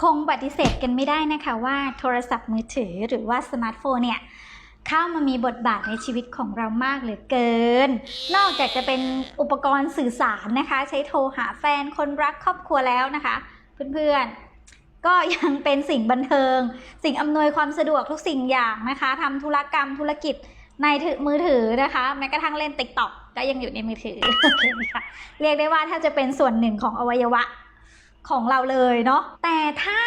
คงปฏิเสธกันไม่ได้นะคะว่าโทรศัพท์มือถือหรือว่าสมาร์ทโฟนเนี่ยเข้ามามีบทบาทในชีวิตของเรามากเหลือเกิน นอกจากจะเป็นอุปกรณ์สื่อสารนะคะ ใช้โทรหาแฟนคนรักครอบครัวแล้วนะคะ เพื่อนๆ ก็ยังเป็นสิ่งบันเทิง สิ่งอำนวยความสะดวกทุกสิ่งอย่างนะคะทำธุรกรรมธุรกิจในถือมือถือนะคะ แม้กระทั่งเล่นติ๊กต็อกก็ยังอยู่ในมือถือโอเคค่ะเรียกได้ว่าถ้าจะเป็นส่วนหนึ่งของอวัยวะ ของเราเลยเนาะแต่ถ้า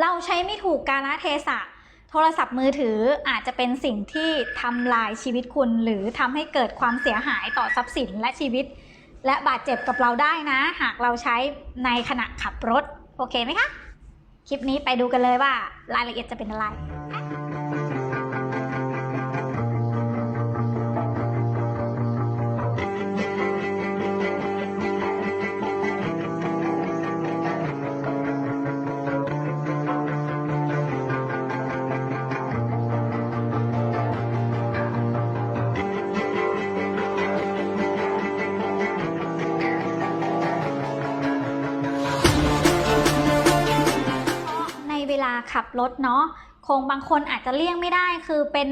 เราใช้ไม่ถูกกาลเทศะ โทรศัพท์มือถืออาจจะเป็นสิ่งที่ทำลายชีวิตคุณ หรือทำให้เกิดความเสียหายต่อทรัพย์สินและชีวิต และบาดเจ็บกับเราได้นะ หากเราใช้ในขณะขับรถ โอเคไหมคะ คลิปนี้ไปดูกันเลยว่ารายละเอียดจะเป็นอะไร ขับรถเนาะคงบางคนอาจจะเลี่ยงไม่ได้คือเป็น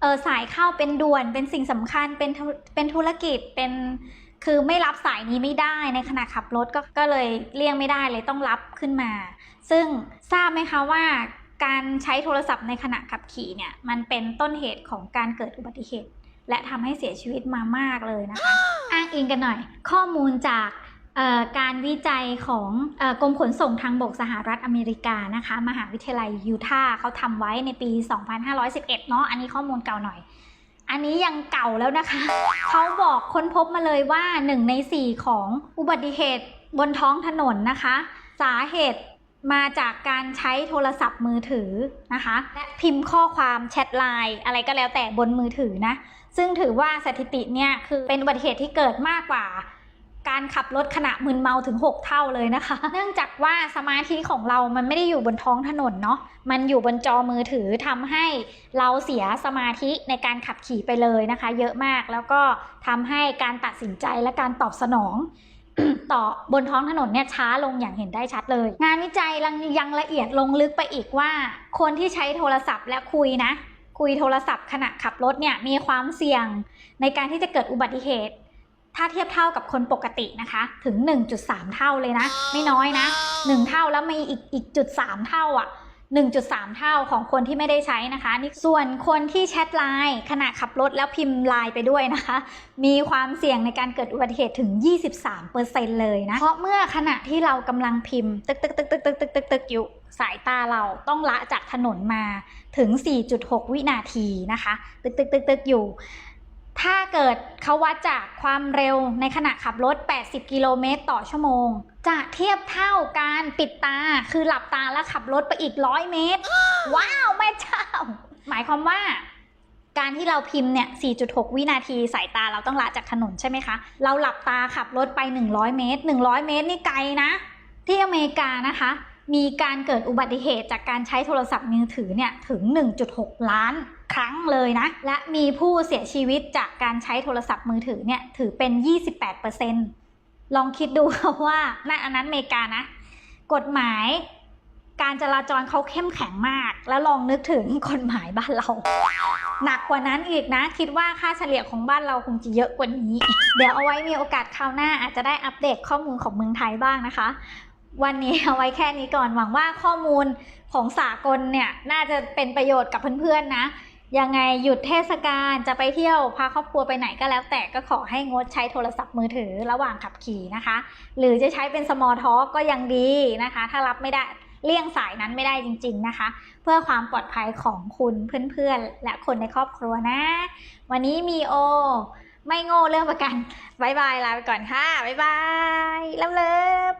เออสายเข้าเป็นด่วนเป็นสิ่งสำคัญเป็นธุเป็นธุรกิจเป็นคือไม่รับสายนี้ไม่ได้ในขณะขับรถก็ก็เลยเลี่ยงไม่ได้เลยต้องรับขึ้นมา ซึ่งทราบไหมคะว่าการใช้โทรศัพท์ในขณะขับขี่เนี่ยมันเป็นต้นเหตุของการเกิดอุบัติเหตุ และทำให้เสียชีวิตมามากเลยนะคะ อ้างอิงกันหน่อย ข้อมูลจากเอ่อ การวิจัยของอกรมขนส่งทางบกสหรัฐอเมริกานะคะ มหาวิทยาลัยยูทาห์เขาทำไว้ในปี 2511 เนาะอันนี้ข้อมูลเก่าหน่อย อันนี้ยังเก่าแล้วนะคะ เขาบอกค้นพบมาเลยว่า 1 ใน 4 ของอุบัติเหตุบนท้องถนนนะคะ สาเหตุมาจากการใช้โทรศัพท์มือถือนะคะ และพิมพ์ข้อความแชทไลน์อะไรก็แล้วแต่บนมือถือนะ ซึ่งถือว่าสถิติเนี่ยคือเป็นอุบัติเหตุที่เกิดมากกว่า การขับรถขณะมึนเมาถึง 6 เท่าเลยนะคะ เนื่องจากว่าสมาธิของเรามันไม่ได้อยู่บนท้องถนนเนาะ มันอยู่บนจอมือถือทำให้เราเสียสมาธิในการขับขี่ไปเลยนะคะ เยอะมากแล้วก็ทำให้การตัดสินใจและการตอบสนองต่อบนท้องถนนเนี่ยช้าลงอย่างเห็นได้ชัดเลย งานวิจัยยังละเอียดลงลึกไปอีกว่า คนที่ใช้โทรศัพท์และคุยนะ คุยโทรศัพท์ขณะขับรถเนี่ยมีความเสี่ยงในการที่จะเกิดอุบัติเหตุ ถ้าเทียบเท่ากับคนปกตินะคะถึง 1.3 เท่าเลยนะ ไม่น้อยนะ 1 เท่าแล้วมีอีกอีกจุด3เท่าอะ1.3 เท่าของคนที่ไม่ได้ใช้นะคะนี่ส่วนคนที่แชทไลน์ขณะขับรถแล้วพิมพ์ไลน์ไปด้วยนะคะ มีความเสี่ยงในการเกิดอุบัติเหตุถึง 23%เลยนะ เพราะเมื่อขณะที่เรากำลังพิมพ์ ตึกตึกตึกตึกตึกตึกตึกตึกอยู่สายตาเราต้องละจากถนนมาถึง 4.6 วินาทีนะคะ ตึกตึกตึกตึกอยู่ ถ้าเกิดเขาวัดจากความเร็วในขณะขับรถ 80 กิโลเมตรต่อชั่วโมง จะเทียบเท่าการปิดตา คือหลับตาแล้วขับรถไปอีก100เมตร ว้าว แม่เจ้า หมายความว่า การที่เราพิมพ์เนี่ย 4.6 วินาทีสายตาเราต้องละจากถนนใช่ไหมคะ เราหลับตาขับรถไป 100 เมตร 100 เมตรนี่ไกลนะ ที่อเมริกานะคะ มีการเกิดอุบัติเหตุจากการใช้โทรศัพท์มือถือเนี่ยถึง 1.6 ล้านครั้งเลยนะ และมีผู้เสียชีวิตจากการใช้โทรศัพท์มือถือเนี่ยถือเป็น 28%ลองคิดดูว่านั่นอันนั้นอเมริกานะ กฎหมายการจราจรเขาเข้มแข็งมาก แล้วลองนึกถึงกฎหมายบ้านเรา หนักกว่านั้นอีกนะ คิดว่าค่าเฉลี่ยของบ้านเราคงจะเยอะกว่านี้ เดี๋ยวเอาไว้มีโอกาสคราวหน้าอาจจะได้อัปเดตข้อมูลของเมืองไทยบ้างนะคะ วันนี้เอาไว้แค่นี้ก่อนหวังว่าข้อมูลของสากลเนี่ยน่าจะเป็นประโยชน์กับเพื่อนๆนะ ยังไงหยุดเทศกาลจะไปเที่ยวพาครอบครัวไปไหนก็แล้ว แต่ก็ขอให้งดใช้โทรศัพท์มือถือระหว่างขับขี่นะคะ หรือจะใช้เป็น small talk ก็ยังดีนะคะ ถ้ารับไม่ได้เลี่ยงสายนั้นไม่ได้จริง ๆนะคะ เพื่อความปลอดภัยของคุณเพื่อนๆ และคนในครอบครัวนะ วันนี้มีโอ ไม่โง่เรื่องประกันบายบายลาไปก่อนค่ะบายบายเลิฟเลิฟ